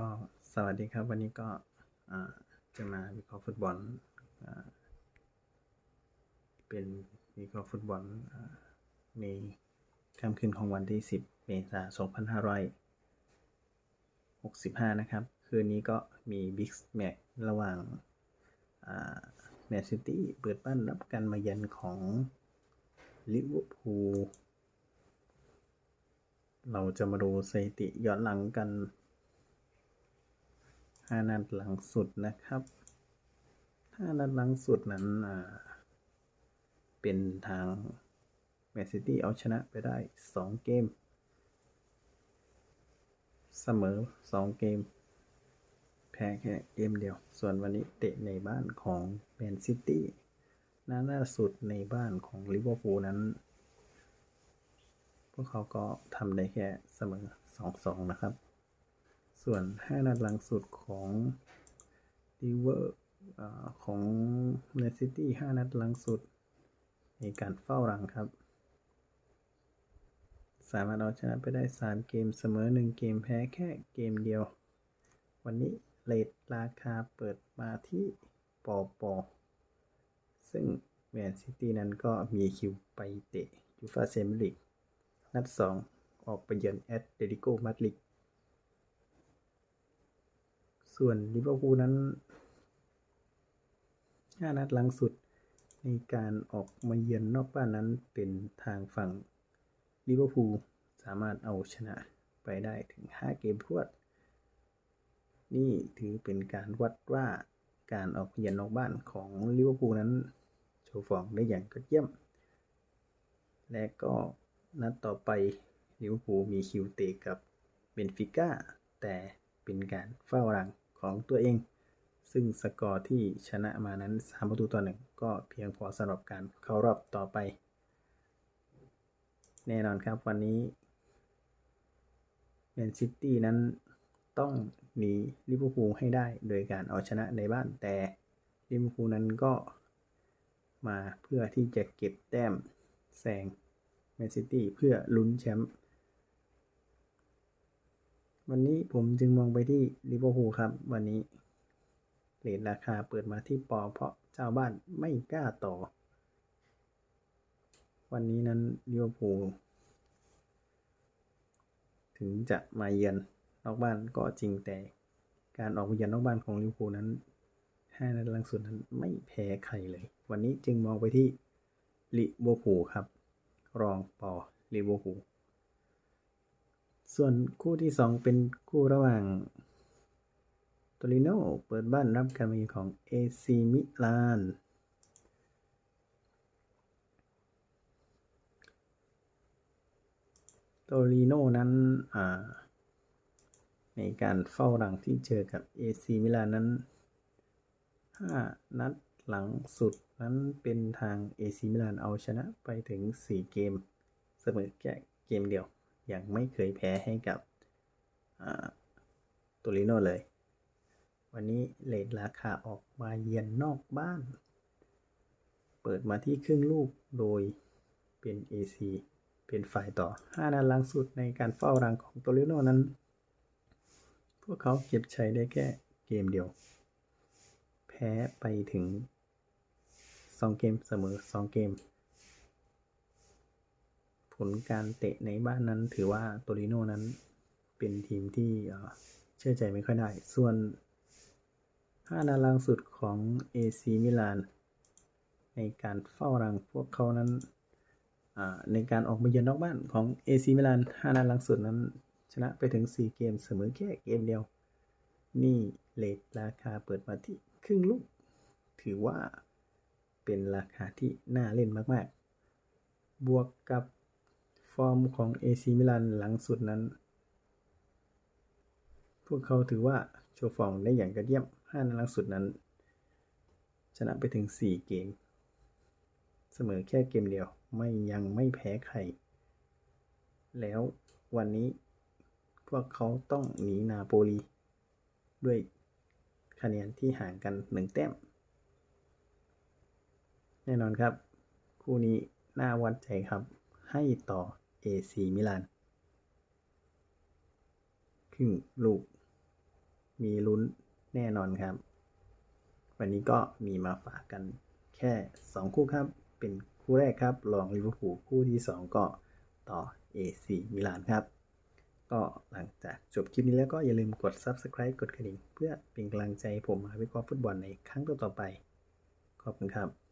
ก็สวัสดีครับ วันนี้ก็จะมาวิเคราะห์ฟุตบอลอเป็นวิเคราะห์ฟุตบอลอในค่ำคืนของวันที่ 10 เมษายน2565 นะครับ คืนนี้ก็มีบิ๊กแมตช์ระหว่างแมนซิตี้เปิดบ้านรับการมาเยือนของลิเวอร์พูลเราจะมาดูสถิติย้อนหลังกัน ห้านัดหลังสุดนะครับห้านัดหลังสุดนั้นเป็นทางแมนซิตี้เอาชนะไปได้สองเกม เสมอสองเกม แพ้แค่เกมเดียว ส่วนวันนี้เตะในบ้านของแมนซิตี้นัดล่าสุดในบ้านของลิเวอร์พูลนั้น พวกเขาก็ทำได้แค่เสมอ 2-2 นะครับ ส่วน 5 นัดหลังสุดของลิเวอร์ของแมนซิตี้ 5 นัดหลังสุด ในการเฝ้ารังครับ สามารถเอาชนะไปได้ 3 เกมเสมอ 1 เกมแพ้แค่เกมเดียว วันนี้เลทราคาเปิดมาที่ปอปอซึ่งแมนซิตี้นั้นก็มีคิวไปเตะยูฟาเซมิลิก นัด 2 ออกไปเยือนแอตเลติโกมาดริด ส่วนลิเวอร์พูลนั้น5นัดหลังสุดในการออกมาเยือนนอกบ้านนั้นเป็นทางฝั่งลิเวอร์พูลสามารถเอาชนะไปได้ถึง 5 เกมพวด นี่ถือเป็นการวัดว่าการออกเยือนนอกบ้านของลิเวอร์พูลนั้น โชว์ฟอร์มได้อย่างยอดเยี่ยม และก็นัดต่อไปลิเวอร์พูลมีคิวเตะกับเบนฟิก้าแต่เป็นการเฝ้ารัง ของตัวเอง ซึ่งสกอร์ที่ชนะมานั้น 3 ประตูต่อหนึ่งก็เพียงพอสำหรับการเข้ารอบต่อไป แน่นอนครับวันนี้แมนซิตี้นั้นต้องหนีลิเวอร์พูลให้ได้โดยการเอาชนะในบ้านแต่ลิเวอร์พูลนั้นก็มาเพื่อที่จะเก็บแต้มแซงแมนซิตี้เพื่อลุ้นแชมป์ วันนี้ผมจึงมองไปที่ลิเวอร์พูลครับ วันนี้เลทราคาเปิดมาที่ปอ เพราะเจ้าบ้านไม่กล้าต่อ วันนี้นั้นลิเวอร์พูลถึงจะมาเยือนนอกบ้านก็จริงแต่การออกมาเยือนนอกบ้านของลิเวอร์พูลนั้นห้านัดหลังสุดนั้นไม่แพ้ใครเลย วันนี้จึงมองไปที่ลิเวอร์พูลครับ รองปอลิเวอร์พูล ส่วนคู่ที่2เป็นคู่ระหว่างโตริโนเปิดบ้านรับการมาเยือนของเอซีมิลานโตริโนนั้นในการเฝ้าหลังที่เจอกับเอซีมิลานนั้น 5 นัดหลังสุดนั้นเป็นทางเอซีมิลานเอาชนะไปถึง 4 เกม เสมอแค่เกมเดียว ยังไม่เคยแพ้ให้กับตัวลิโนเลย วันนี้เลทราคาออกมาเยือนนอกบ้าน เปิดมาที่ครึ่งลูกโดยเป็น AC เป็นฝ่ายต่อ 5นัดหลังสุดในการเฝ้ารังของตัวลิโนนั้น พวกเขาเก็บชัยได้แค่เกมเดียว แพ้ไปถึง 2 เกมเสมอ 2 เกม ลการเตะในบ้านนั้น ถือว่าโตริโนนั้นเป็นทีมที่เชื่อใจไม่ค่อยได้ ส่วน5นัดล่างสุดของ AC มิลาน ในการเฝ้ารังพวกเขานั้นในการออกมาเยือนนอกบ้านของ AC มิลาน5นัดล่างสุดนั้น ชนะไปถึง 4 เกมเสมอแค่เกมเดียว นี่เลทราคาเปิดมาที่ครึ่งลูก ถือว่าเป็นราคาที่น่าเล่นมาก ๆ บวกกับ ฟอร์มของ AC มิลานหลังสุดนั้น พวกเขาถือว่าโชว์ฟอร์มได้อย่างยอดเยี่ยม 5 นัดหลังสุดนั้น ชนะไปถึง 4 เกม เสมอแค่เกมเดียว ไม่ยังไม่แพ้ใคร แล้ววันนี้พวกเขาต้องหนีนาโปลี ด้วยคะแนนที่ห่างกัน 1 แต้ม แน่นอนครับ คู่นี้น่าวัดใจครับให้ต่อ AC มิลานครึ่งลูก มีลุ้นแน่นอนครับ วันนี้ก็มีมาฝากกันแค่ 2 คู่ครับ เป็นคู่แรกครับรองลิเวอร์พูลคู่ที่ 2 ก็ต่อ AC มิลานครับ ก็หลังจากจบคลิปนี้แล้วก็อย่าลืมกด Subscribe กดกระดิ่ง เพื่อเป็นกำลังใจผมมาวิเคราะห์ฟุตบอลในครั้งต่อๆไป ขอบคุณครับ